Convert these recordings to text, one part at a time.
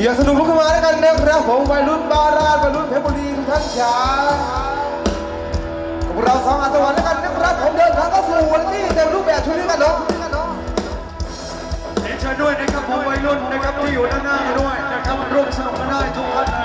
อย่าสนุกลุกขึ้นมาแล้วกันนะครับผมวัยรุ่นบาราวัยรุ่นเพชรบุรีทุกท่านจ๋ากับเราสองอาตวันแล้วกันนะครับผมเดินทางเข้าสู่วันที่เต็มรูปแบบชุดนี้กันเนาะเรียนเชิญด้วยนะครับผมวัยรุ่นนะครับที่อยู่ด้านหน้าด้วยนะครับร่วมสนุกกันได้ทุกท่าน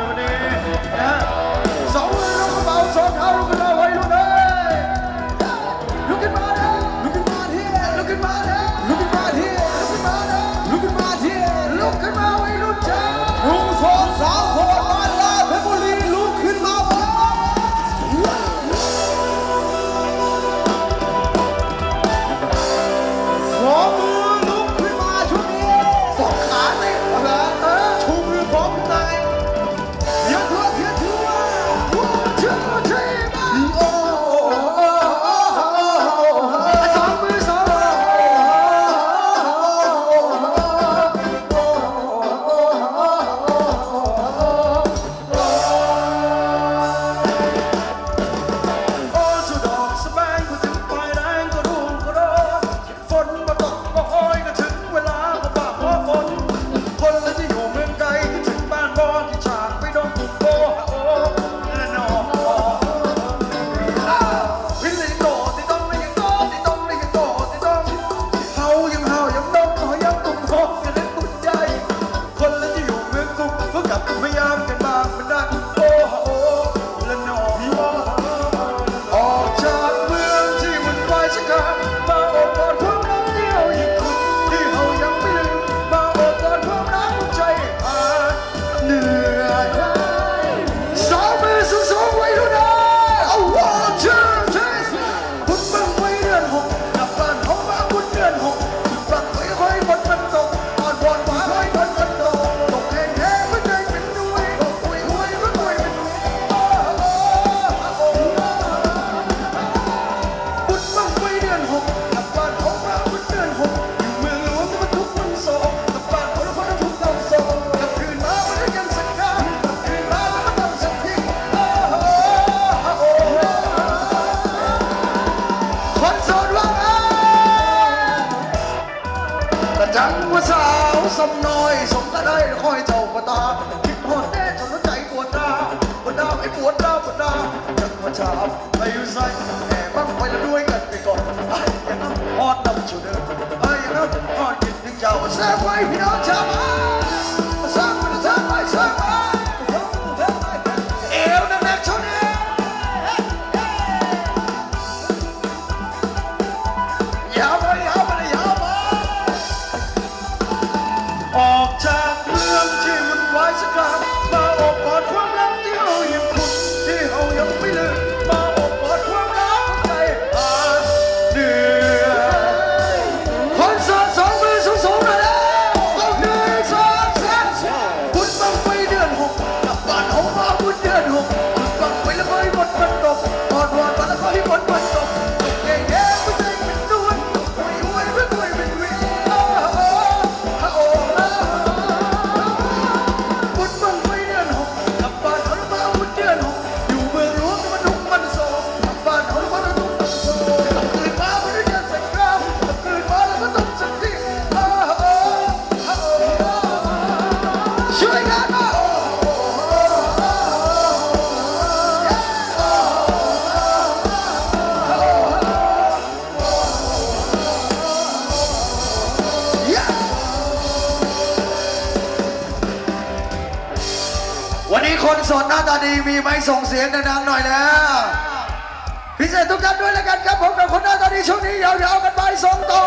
ผู้สาวสมน้อยสมก็ได้คอยเจ้าก็ตาคิดหอดแน่จนหัวใจปวดร้าปวดร้าไอ้ปวดร้าปวดร้าวจักมาชาบไปอยู่ใส่ ดหน้าตาดีมีไหมส่งเสียงดังๆหน่อยนะพิเศษทุกท่านด้วยแล้วกันครับผมกับคนหน้าตาดีช่วงนี้ยาวๆกันไปสองต่อ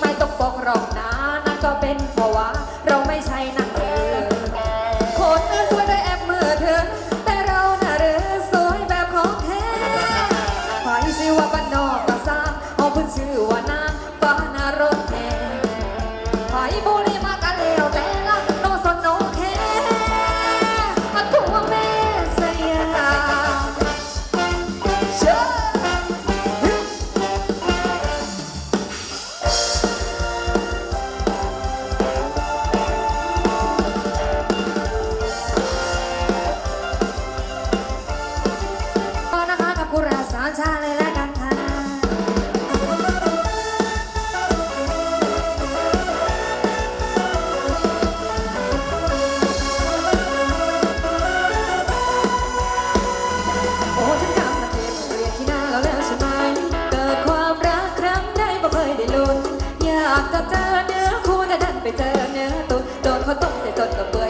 ไม่ต้องปกรองนะนั่นก็เป็นเพราะว่า เราไม่ใช่นักเสื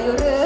yürü.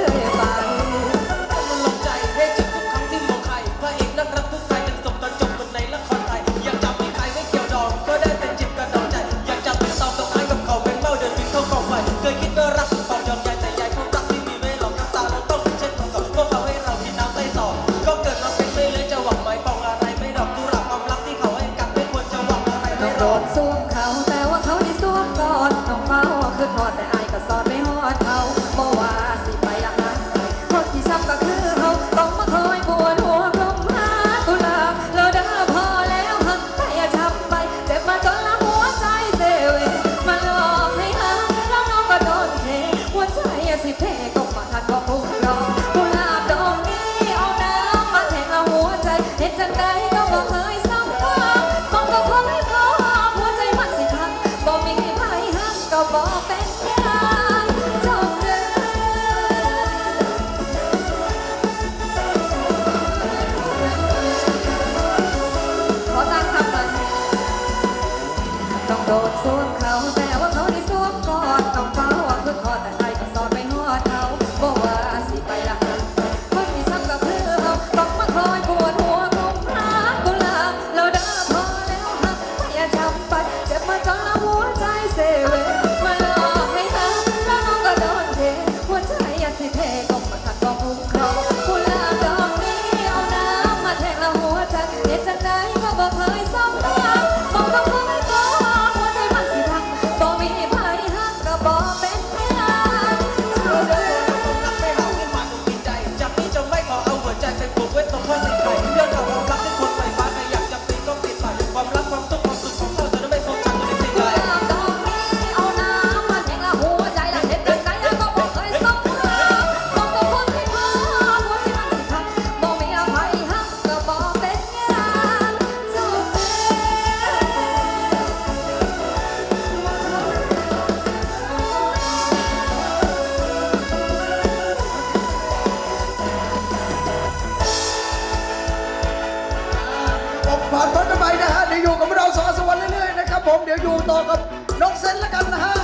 ต่อกับน้องเซนแล้วกันนะฮะ